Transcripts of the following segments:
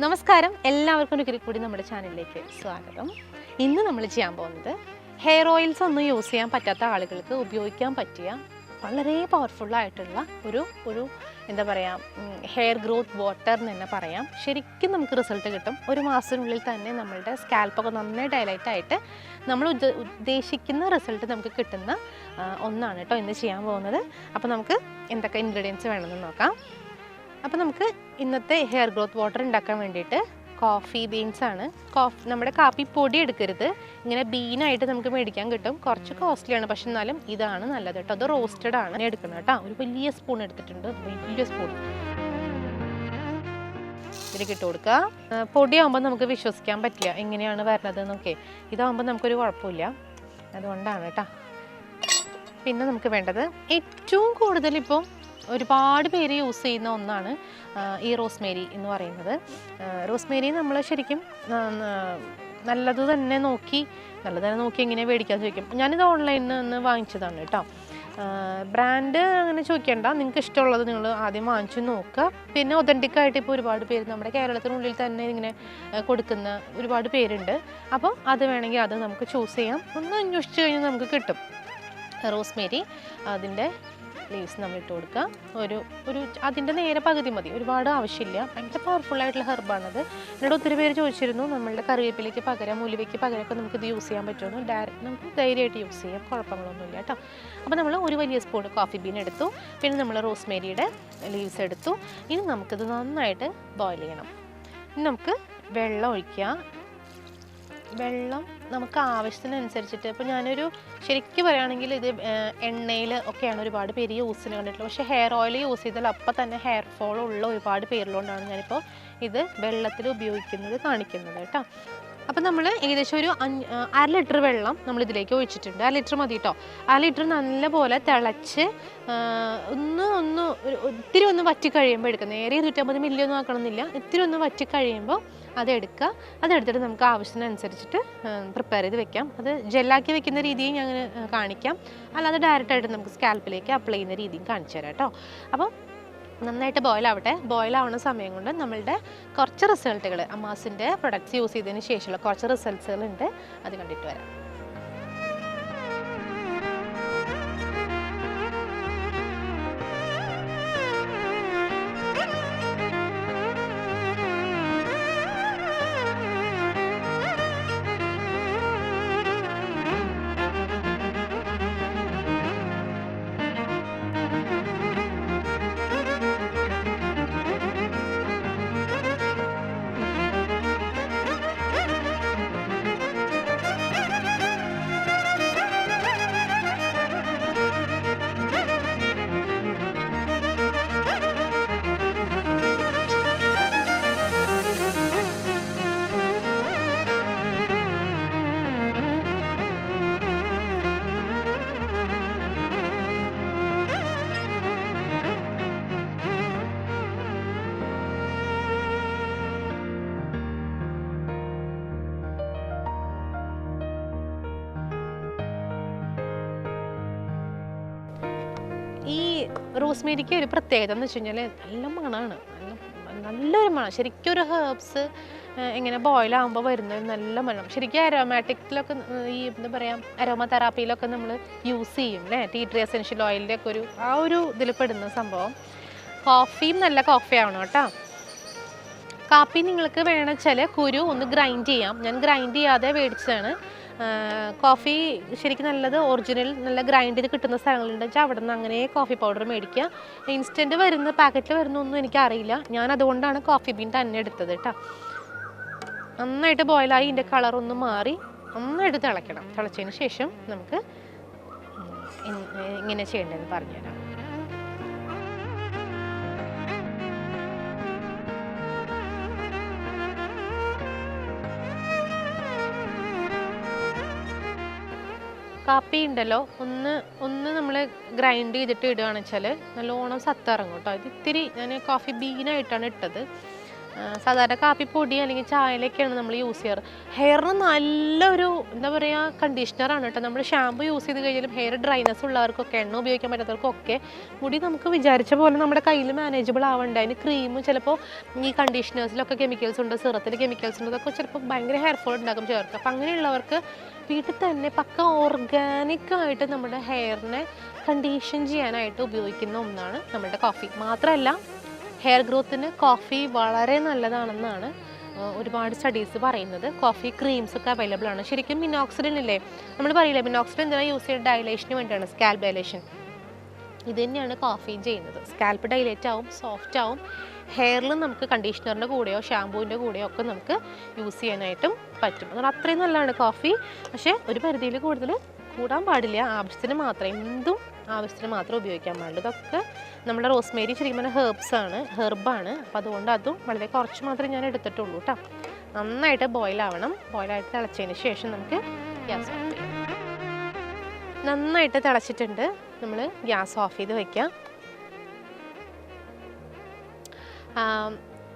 നമസ്കാരം. എല്ലാവർക്കും ഒരിക്കൽ കൂടി നമ്മുടെ ചാനലിലേക്ക് സ്വാഗതം. ഇന്ന് നമ്മൾ ചെയ്യാൻ പോകുന്നത് ഹെയർ ഓയിൽസ് ഒന്നും യൂസ് ചെയ്യാൻ പറ്റാത്ത ആളുകൾക്ക് ഉപയോഗിക്കാൻ പറ്റിയ വളരെ പവർഫുൾ ആയിട്ടുള്ള ഒരു ഒരു എന്താ പറയുക ഹെയർ ഗ്രോത്ത് വാട്ടർ എന്ന് തന്നെ പറയാം. ശരിക്കും നമുക്ക് റിസൾട്ട് കിട്ടും. ഒരു മാസത്തിനുള്ളിൽ തന്നെ നമ്മളുടെ സ്കാൽപ്പൊക്കെ നന്നായി ഡയലൈറ്റ് ആയിട്ട് നമ്മൾ ഉദ്ദ- ഉദ്ദേശിക്കുന്ന റിസൾട്ട് നമുക്ക് കിട്ടുന്ന ഒന്നാണ് കേട്ടോ ഇന്ന് ചെയ്യാൻ പോകുന്നത്. അപ്പോൾ നമുക്ക് എന്തൊക്കെ ഇൻഗ്രീഡിയൻസ് വേണമെന്ന് നോക്കാം. അപ്പോൾ നമുക്ക് ഇന്നത്തെ ഹെയർ ഗ്രോത്ത് വാട്ടർ ഉണ്ടാക്കാൻ വേണ്ടിയിട്ട് കോഫി ബീൻസ് ആണ്. കോഫ് നമ്മുടെ കാപ്പി പൊടി എടുക്കരുത്. ഇങ്ങനെ ബീനായിട്ട് നമുക്ക് മേടിക്കാൻ കിട്ടും. കുറച്ച് കോസ്റ്റ്ലിയാണ് പക്ഷെ എന്നാലും ഇതാണ് നല്ലത് കേട്ടോ. അത് റോസ്റ്റഡ് ആണ്. എടുക്കണം കേട്ടോ. ഒരു വലിയ സ്പൂൺ എടുത്തിട്ടുണ്ട്. വലിയ സ്പൂൺ ഇതിലേക്ക് ഇട്ട് കൊടുക്കുക. പൊടിയാകുമ്പോൾ നമുക്ക് വിശ്വസിക്കാൻ പറ്റില്ല. എങ്ങനെയാണ് വരണത് എന്നൊക്കെ. ഇതാകുമ്പോൾ നമുക്കൊരു കുഴപ്പമില്ല. അതുകൊണ്ടാണ് കേട്ടോ. പിന്നെ നമുക്ക് വേണ്ടത് ഏറ്റവും കൂടുതൽ ഇപ്പോൾ ഒരുപാട് പേര് യൂസ് ചെയ്യുന്ന ഒന്നാണ് ഈ റോസ്മേരി എന്ന് പറയുന്നത്. റോസ്മേരി നമ്മൾ ശരിക്കും നല്ലത് തന്നെ നോക്കി നല്ലത് തന്നെ നോക്കി എങ്ങനെ മേടിക്കാൻ ചോദിക്കും. ഞാനിത് ഓൺലൈനിൽ നിന്ന് വാങ്ങിച്ചതാണ് കേട്ടോ. ബ്രാൻഡ് അങ്ങനെ ചോദിക്കേണ്ട. നിങ്ങൾക്ക് ഇഷ്ടമുള്ളത് നിങ്ങൾ ആദ്യം വാങ്ങിച്ചു നോക്കുക. പിന്നെ ഒതന്റിക് ആയിട്ട് ഇപ്പോൾ ഒരുപാട് പേര് നമ്മുടെ കേരളത്തിനുള്ളിൽ തന്നെ ഇങ്ങനെ കൊടുക്കുന്ന ഒരുപാട് പേരുണ്ട്. അപ്പോൾ അത് വേണമെങ്കിൽ അത് നമുക്ക് ചൂസ് ചെയ്യാം. ഒന്ന് അന്വേഷിച്ച് കഴിഞ്ഞാൽ നമുക്ക് കിട്ടും. റോസ്മേരി അതിന്റെ ലീവ്സ് നമ്മൾ ഇട്ട് കൊടുക്കുക. ഒരു ഒരു അതിന്റെ നേരെ പകുതി മതി. ഒരുപാട് ആവശ്യമില്ല. ഭയങ്കര പവർഫുൾ ആയിട്ടുള്ള ഹെർബാണത് എന്നോട് ഒത്തിരി പേര് ചോദിച്ചിരുന്നു നമ്മളുടെ കറിവേപ്പിലേക്ക് പകരം ഉലുവയ്ക്ക് പകരമൊക്കെ നമുക്ക് ഇത് യൂസ് ചെയ്യാൻ പറ്റുമെന്ന് ഡയറക്റ്റ് നമുക്ക് ധൈര്യമായിട്ട് യൂസ് ചെയ്യാം. കുഴപ്പങ്ങളൊന്നുമില്ല കേട്ടോ. അപ്പോൾ നമ്മൾ ഒരു വലിയ സ്പൂൺ കോഫി ബീൻ എടുത്തു. പിന്നെ നമ്മൾ റോസ്മേരിയുടെ ലീവ്സ് എടുത്തു. ഇനി നമുക്കിത് നന്നായിട്ട് ബോയിൽ ചെയ്യണം. ഇനി നമുക്ക് വെള്ളം ഒഴിക്കുക. വെള്ളം നമുക്ക് ആവശ്യത്തിനനുസരിച്ചിട്ട്. ഇപ്പോൾ ഞാനൊരു ശരിക്കും പറയുകയാണെങ്കിൽ ഇത് എണ്ണയിൽ ഒക്കെയാണ് ഒരുപാട് പേര് യൂസ് ചെയ്യുന്നത് കണ്ടിട്ടുള്ളത്. പക്ഷേ ഹെയർ ഓയിൽ യൂസ് ചെയ്താൽ അപ്പം തന്നെ ഹെയർ ഫോൾ ഉള്ള ഒരുപാട് പേരുള്ളതുകൊണ്ടാണ് ഞാനിപ്പോൾ ഇത് വെള്ളത്തിൽ ഉപയോഗിക്കുന്നത് കാണിക്കുന്നത് കേട്ടോ. അപ്പം നമ്മൾ ഏകദേശം ഒരു അഞ്ച് അര ലിറ്റർ വെള്ളം നമ്മൾ ഇതിലേക്ക് ഒഴിച്ചിട്ടുണ്ട്. അര ലിറ്റർ മതി കേട്ടോ. അര ലിറ്റർ നല്ലപോലെ തിളച്ച് ഒന്ന് ഒന്ന് ഒത്തിരി ഒന്ന് വറ്റി കഴിയുമ്പോൾ എടുക്കുക നേരെ ഇരുന്നൂറ്റമ്പത് മില്ലി ഒന്നും ആക്കണമെന്നില്ല. ഇത്തിരി ഒന്ന് വറ്റി കഴിയുമ്പോൾ അതെടുക്കുക. അതെടുത്തിട്ട് നമുക്ക് ആവശ്യത്തിനനുസരിച്ചിട്ട് പ്രിപ്പയർ ചെയ്ത് വെക്കാം. അത് ജെല്ലാക്കി വെക്കുന്ന രീതിയും ഞാൻ കാണിക്കാം. അല്ലാതെ ഡയറക്റ്റായിട്ട് നമുക്ക് സ്കാൽപ്പിലേക്ക് അപ്ലൈ ചെയ്യുന്ന രീതിയും കാണിച്ചു തരാം കേട്ടോ. അപ്പം നന്നായിട്ട് ബോയിൽ ആവട്ടെ. ബോയിൽ ആവുന്ന സമയം കൊണ്ട് നമ്മളുടെ കുറച്ച് റിസൾട്ടുകൾ അമ്മാസിന്റെ പ്രൊഡക്ട്സ് യൂസ് ചെയ്തതിന് ശേഷമുള്ള കുറച്ച് റിസൾട്ട്സുകൾ ഉണ്ട് അത് കണ്ടിട്ട് വരാം. റോസ്മേരിക്ക് ഒരു പ്രത്യേകത എന്ന് വെച്ച് കഴിഞ്ഞാൽ നല്ല മണമാണ് നല്ല നല്ലൊരു മണം. ശരിക്കും ഒരു ഹേർബ്സ് ഇങ്ങനെ ബോയിൽ ആകുമ്പോൾ വരുന്ന ഒരു നല്ല മണം. ശരിക്കും അരോമാറ്റിക്കിലൊക്കെ ഈ എന്താ പറയുക അരോമ തെറാപ്പിയിലൊക്കെ നമ്മൾ യൂസ് ചെയ്യും അല്ലേ ടീ ട്രീ എസെൻഷ്യൽ ഓയിലിന്റെ ഒക്കെ ഒരു ആ ഒരു ഇതിൽ പെടുന്ന സംഭവം. കോഫിയും നല്ല കോഫി ആവണം കേട്ടോ. കാപ്പി നിങ്ങൾക്ക് വേണമെച്ചാൽ കുരു ഒന്ന് ഗ്രൈൻഡ് ചെയ്യാം. ഞാൻ ഗ്രൈൻഡ് ചെയ്യാതെ മേടിച്ചതാണ് കോഫി ശരിക്കും നല്ലത് ഒറിജിനൽ നല്ല ഗ്രൈൻഡ് ചെയ്ത് കിട്ടുന്ന സ്ഥലങ്ങളുണ്ട്. വെച്ചാൽ അവിടെ നിന്ന് അങ്ങനെ കോഫി പൗഡർ മേടിക്കുക. ഇൻസ്റ്റന്റ് വരുന്ന പാക്കറ്റിൽ വരുന്നൊന്നും എനിക്കറിയില്ല. ഞാൻ അതുകൊണ്ടാണ് കോഫി ബീൻ തന്നെ എടുത്തത് കേട്ടോ നന്നായിട്ട് ബോയിലായി ഇതിന്റെ കളറൊന്ന് മാറി. നന്നായിട്ട് തിളയ്ക്കണം. തിളച്ചതിന് ശേഷം നമുക്ക് എങ്ങനെ ചെയ്യേണ്ടതെന്ന് പറഞ്ഞുതരാം. കാപ്പി ഉണ്ടല്ലോ ഒന്ന് ഒന്ന് നമ്മൾ ഗ്രൈൻഡ് ചെയ്തിട്ട് ഇടുകയാണെന്ന് വെച്ചാൽ നല്ലോണം സത്തിറങ്ങും കേട്ടോ ഇത് ഇത്തിരി ഞാൻ കോഫി ബീനായിട്ടാണ് ഇട്ടത്. സാധാരണ കാപ്പിപ്പൊടി അല്ലെങ്കിൽ ചായയിലൊക്കെയാണ് നമ്മൾ യൂസ് ചെയ്യാറ്. ഹെയറിന് നല്ലൊരു എന്താ പറയുക കണ്ടീഷണറാണ് കേട്ടോ. നമ്മൾ ഷാമ്പു യൂസ് ചെയ്ത് കഴിഞ്ഞാലും ഹെയർ ഡ്രൈനസ് ഉള്ളവർക്കൊക്കെ എണ്ണ ഉപയോഗിക്കാൻ പറ്റാത്തവർക്കൊക്കെ മുടി നമുക്ക് വിചാരിച്ച പോലെ നമ്മുടെ കയ്യിൽ മാനേജബിൾ ആവേണ്ട. അതിന് ക്രീം ചിലപ്പോൾ ഈ കണ്ടീഷണേഴ്സിലൊക്കെ കെമിക്കൽസ് ഉണ്ട് സിറത്തിൽ കെമിക്കൽസ് ഉണ്ട് അതൊക്കെ ചിലപ്പോൾ ഭയങ്കര ഹെയർ ഫോൾ ഉണ്ടാക്കും ചേർക്കുക അപ്പം അങ്ങനെയുള്ളവർക്ക് വീട്ടിൽ തന്നെ പക്ക ഓർഗാനിക്കായിട്ട് നമ്മുടെ ഹെയറിനെ കണ്ടീഷൻ ചെയ്യാനായിട്ട് ഉപയോഗിക്കുന്ന ഒന്നാണ് നമ്മുടെ കോഫി മാത്രമല്ല ഹെയർ ഗ്രോത്തിന് കോഫി വളരെ നല്ലതാണെന്നാണ് ഒരുപാട് സ്റ്റഡീസ് പറയുന്നത്. കോഫി ക്രീംസ് ഒക്കെ അവൈലബിൾ ആണ്. ശരിക്കും മിനോക്സിഡിൻ ഇല്ലേ? നമ്മൾ പറയില്ലേ മിനോക്സിഡിൻ എന്തിനാണ് യൂസ് ചെയ്യുന്നത്? ഡയലേഷന് വേണ്ടിയാണ് സ്കാൽപ് ഡയലേഷൻ ഇത് തന്നെയാണ് കോഫിയും ചെയ്യുന്നത്. സ്കാൽപ്പ് ഡൈലേറ്റ് ആവും സോഫ്റ്റ് ആവും. ഹെയറിൽ നമുക്ക് കണ്ടീഷണറിന്റെ കൂടെയോ ഷാമ്പൂവിന്റെ കൂടെയോ ഒക്കെ നമുക്ക് യൂസ് ചെയ്യാനായിട്ടും പറ്റും. അതുകൊണ്ട് അത്രയും നല്ലതാണ് കോഫി പക്ഷേ ഒരു പരിധിയിൽ കൂടുതൽ കൂടാൻ പാടില്ല. ആവശ്യത്തിന് മാത്രം എന്തും ആവശ്യത്തിന് മാത്രം ഉപയോഗിക്കാൻ പാടുള്ളൂ ഇതൊക്കെ നമ്മുടെ റോസ്മേരി ശരിക്കും ഹെർബ്സ് ആണ് ഹെർബാണ് അപ്പോൾ അതുകൊണ്ട് അതും വളരെ കുറച്ച് മാത്രമേ ഞാൻ എടുത്തിട്ടുള്ളൂ കേട്ടോ നന്നായിട്ട് ബോയിൽ ആവണം. ബോയിലായിട്ട് തിളച്ചതിന് ശേഷം നമുക്ക് ഗ്യാസ് ഓഫ് ചെയ്യാം. നന്നായിട്ട് തിളച്ചിട്ടുണ്ട്. നമ്മൾ ഗ്യാസ് ഓഫ് ചെയ്ത് വയ്ക്കാം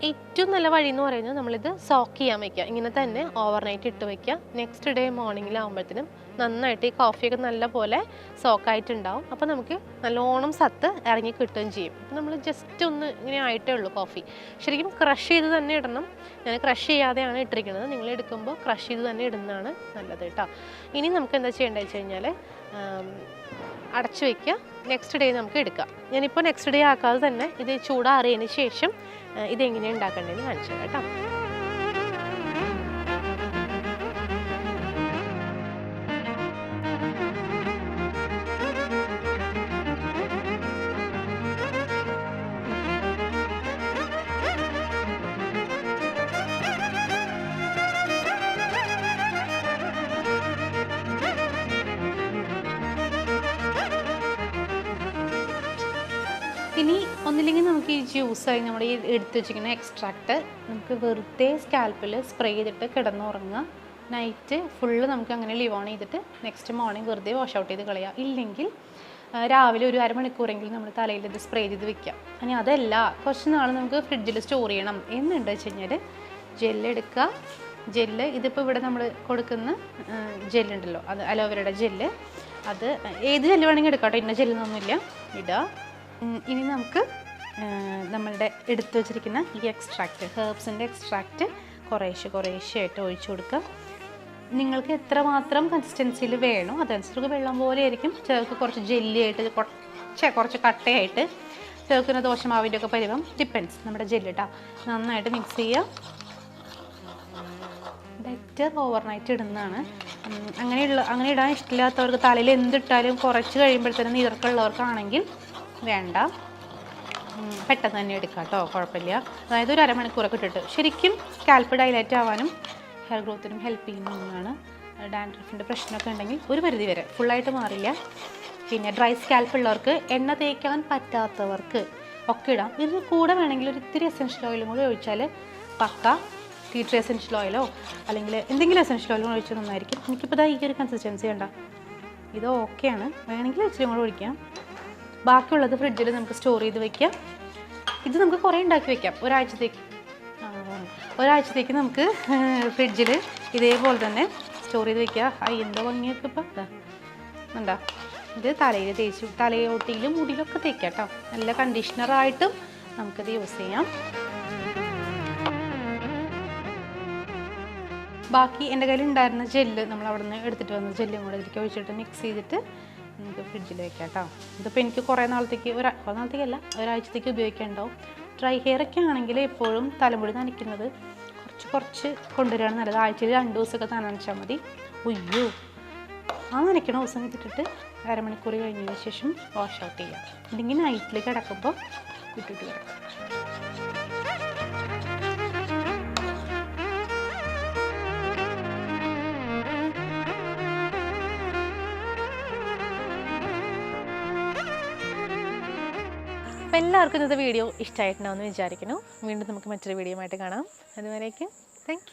ഏറ്റവും നല്ല വഴി എന്ന് പറയുന്നത് നമ്മളിത് സോക്ക് ചെയ്യാൻ വെക്കുക. ഇങ്ങനെ തന്നെ ഓവർനൈറ്റ് ഇട്ട് വെക്കുക. നെക്സ്റ്റ് ഡേ മോർണിംഗിലാകുമ്പോഴത്തേനും നന്നായിട്ട് ഈ കോഫിയൊക്കെ നല്ല പോലെ സോക്കായിട്ടുണ്ടാവും അപ്പോൾ നമുക്ക് നല്ലോണം സത്ത് ഇറങ്ങി കിട്ടുകയും ചെയ്യും. അപ്പോൾ നമ്മൾ ജസ്റ്റ് ഒന്ന് ഇങ്ങനെ ആയിട്ടേ ഉള്ളൂ കോഫി ശരിക്കും ക്രഷ് ചെയ്ത് തന്നെ ഇടണം. ഞാൻ ക്രഷ് ചെയ്യാതെയാണ് ഇട്ടിരിക്കുന്നത്. നിങ്ങൾ എടുക്കുമ്പോൾ ക്രഷ് ചെയ്ത് തന്നെ ഇടുന്നതാണ് നല്ലത് കേട്ടോ. ഇനി നമുക്ക് എന്താ ചെയ്യേണ്ടത് വെച്ച് കഴിഞ്ഞാൽ അടച്ചു വയ്ക്കുക നെക്സ്റ്റ് ഡേ നമുക്ക് എടുക്കാം. ഞാനിപ്പോൾ നെക്സ്റ്റ് ഡേ ആക്കാതെ തന്നെ ഇത് ചൂടാറിയതിന് ശേഷം ഇതെങ്ങനെയാണ് ഉണ്ടാക്കേണ്ടതെന്ന് കാണിച്ചു തരാം കേട്ടോ. ഇനി ഒന്നില്ലെങ്കിൽ നമുക്ക് ഈ ജ്യൂസായി നമ്മുടെ ഈ എടുത്ത് വെച്ചിരിക്കുന്ന എക്സ്ട്രാക്റ്റ് നമുക്ക് വെറുതെ സ്കാൽപ്പിൽ സ്പ്രേ ചെയ്തിട്ട് കിടന്നുറങ്ങുക. നൈറ്റ് ഫുള്ള് നമുക്ക് അങ്ങനെ ലീവ് ഓൺ ചെയ്തിട്ട് നെക്സ്റ്റ് മോർണിംഗ് വെറുതെ വാഷ് ഔട്ട് ചെയ്ത് കളയുക. ഇല്ലെങ്കിൽ രാവിലെ ഒരു അരമണിക്കൂറെങ്കിലും നമ്മൾ തലയിൽ ഇത് സ്പ്രേ ചെയ്ത് വെക്കാം ഇനി അതല്ല കുറച്ച് നാൾ നമുക്ക് ഫ്രിഡ്ജിൽ സ്റ്റോർ ചെയ്യണം. എന്നുണ്ട് വെച്ച് കഴിഞ്ഞാൽ ജെല്ല് എടുക്കുക. ജെല്ല് ഇതിപ്പോൾ ഇവിടെ നമ്മൾ കൊടുക്കുന്ന ജെല്ലുണ്ടല്ലോ അത് അലോവേരയുടെ ജെല്ല് അത് ഏത് ജെല്ല് വേണമെങ്കിൽ എടുക്കാം കേട്ടോ. ഇന്ന ജെല്ലൊന്നുമില്ല ഇടുക ഇനി നമുക്ക് നമ്മളുടെ എടുത്തു വച്ചിരിക്കുന്ന ഈ എക്സ്ട്രാക്റ്റ് ഹേർബ്സിന്റെ എക്സ്ട്രാക്റ്റ് കുറേശ്ശെ കുറേശ്ശെ ആയിട്ട് ഒഴിച്ചു കൊടുക്കുക. നിങ്ങൾക്ക് എത്രമാത്രം കൺസിസ്റ്റൻസിയിൽ വേണോ അതനുസരിച്ച് വെള്ളം പോലെ ആയിരിക്കും. ചേർക്ക് കുറച്ച് ജെല്ലി ആയിട്ട് കുറച്ച് കുറച്ച് കട്ടയായിട്ട്. ചേർക്കുന്ന ദോശമാവിന്റെ ഒക്കെ പരിവം ഡിപ്പെൻസ് നമ്മുടെ ജെല്ലിട്ടാ നന്നായിട്ട് മിക്സ് ചെയ്യുക. ബെറ്റർ ഓവർനൈറ്റ് ഇടുന്നതാണ്. അങ്ങനെയുള്ള അങ്ങനെ ഇടാൻ ഇഷ്ടമില്ലാത്തവർക്ക് തലയിൽ എന്തിട്ടാലും കുറച്ച് കഴിയുമ്പോഴത്തേനും നീർക്കുള്ളവർക്കാണെങ്കിൽ വേണ്ട. പെട്ടെന്ന് തന്നെ എടുക്കാം കേട്ടോ കുഴപ്പമില്ല. അതായത് ഒരു അരമണിക്കൂറൊക്കെ ഇട്ടിട്ട്. ശരിക്കും സ്കാൽപ്പ് ഡൈലൈറ്റ് ആവാനും ഹെയർ ഗ്രോത്തിനും ഹെൽപ്പ് ചെയ്യുന്ന ഒന്നാണ് ഡാൻഡ്രഫിന്റെ പ്രശ്നമൊക്കെ ഉണ്ടെങ്കിൽ ഒരു പരിധി വരെ. ഫുള്ളായിട്ട് മാറില്ല. പിന്നെ ഡ്രൈ സ്കാൽപ്പ് ഉള്ളവർക്ക് എണ്ണ തേക്കാൻ പറ്റാത്തവർക്ക് ഒക്കെ ഇടാം. ഇതിന് കൂടെ വേണമെങ്കിൽ ഒരു ഇത്തിരി എസെൻഷ്യൽ ഓയിലും കൂടി ഒഴിച്ചാൽ പക്ക. ടീ എസെൻഷ്യൽ ഓയിലോ അല്ലെങ്കിൽ എന്തെങ്കിലും എസെൻഷ്യൽ ഓയിലും ഒഴിച്ചാൽ നന്നായിരിക്കും. എനിക്കിപ്പോൾ ഈ ഒരു കൺസിസ്റ്റൻസി കണ്ട. ഇത് ഓക്കെയാണ് വേണമെങ്കിൽ ഇച്ചിരി കൂടെ ഒഴിക്കാം. ബാക്കിയുള്ളത് ഫ്രിഡ്ജിൽ നമുക്ക് സ്റ്റോർ ചെയ്ത് വെക്കാം. ഇത് നമുക്ക് കുറേ ഉണ്ടാക്കി വെക്കാം. ഒരാഴ്ചത്തേക്ക്. ഒരാഴ്ചത്തേക്ക് നമുക്ക് ഫ്രിഡ്ജിൽ ഇതേപോലെ തന്നെ സ്റ്റോർ ചെയ്ത് വെക്കാം. ആ എന്തോ ഭംഗിയൊക്കെ ഇപ്പം ഉണ്ടോ ഇത് തലയിൽ തേച്ച്. തലയോട്ടിയിലും മുടിയിലൊക്കെ തേക്കാം കേട്ടോ. നല്ല കണ്ടീഷണറായിട്ടും നമുക്കിത് യൂസ് ചെയ്യാം. ബാക്കി എന്റെ കയ്യിൽ ഉണ്ടായിരുന്ന ജെല്ല് നമ്മൾ അവിടെ നിന്ന് എടുത്തിട്ട് വന്ന ജെല്ലും കൂടെ ഇതിലേക്ക് ഒഴിച്ചിട്ട് മിക്സ് ചെയ്തിട്ട് നമുക്ക് ഫ്രിഡ്ജിൽ വെക്കാം കേട്ടോ ഇതിപ്പോൾ എനിക്ക് കുറേ നാളത്തേക്ക് ഒരു കുറേ നാളത്തേക്കല്ല ഒരാഴ്ചത്തേക്ക് ഉപയോഗിക്കാനുണ്ടാവും ഡ്രൈ ഹെയർ ഒക്കെ ആണെങ്കിൽ എപ്പോഴും തലമുടി നനയ്ക്കുന്നത് കുറച്ച് കുറച്ച് കൊണ്ടുവരികയാണ് നല്ലത്. ആഴ്ചയിൽ രണ്ട് ദിവസമൊക്കെ നനച്ചാൽ മതി. ഉയ്യോ. ആ നനയ്ക്കണ ദിവസം ഇട്ടിട്ട് അരമണിക്കൂർ കഴിഞ്ഞതിന് ശേഷം വാഷ് ഔട്ട് ചെയ്യാം. അല്ലെങ്കിൽ നൈറ്റിൽ കിടക്കുമ്പോൾ ഇട്ടിട്ട് കിടക്കാം. അപ്പോൾ എല്ലാവർക്കും ഇന്നത്തെ വീഡിയോ ഇഷ്ടമായിട്ടുണ്ടാവുമെന്ന് വിചാരിക്കുന്നു. വീണ്ടും നമുക്ക് മറ്റൊരു വീഡിയോ ആയിട്ട് കാണാം. അതുവരേക്കും താങ്ക്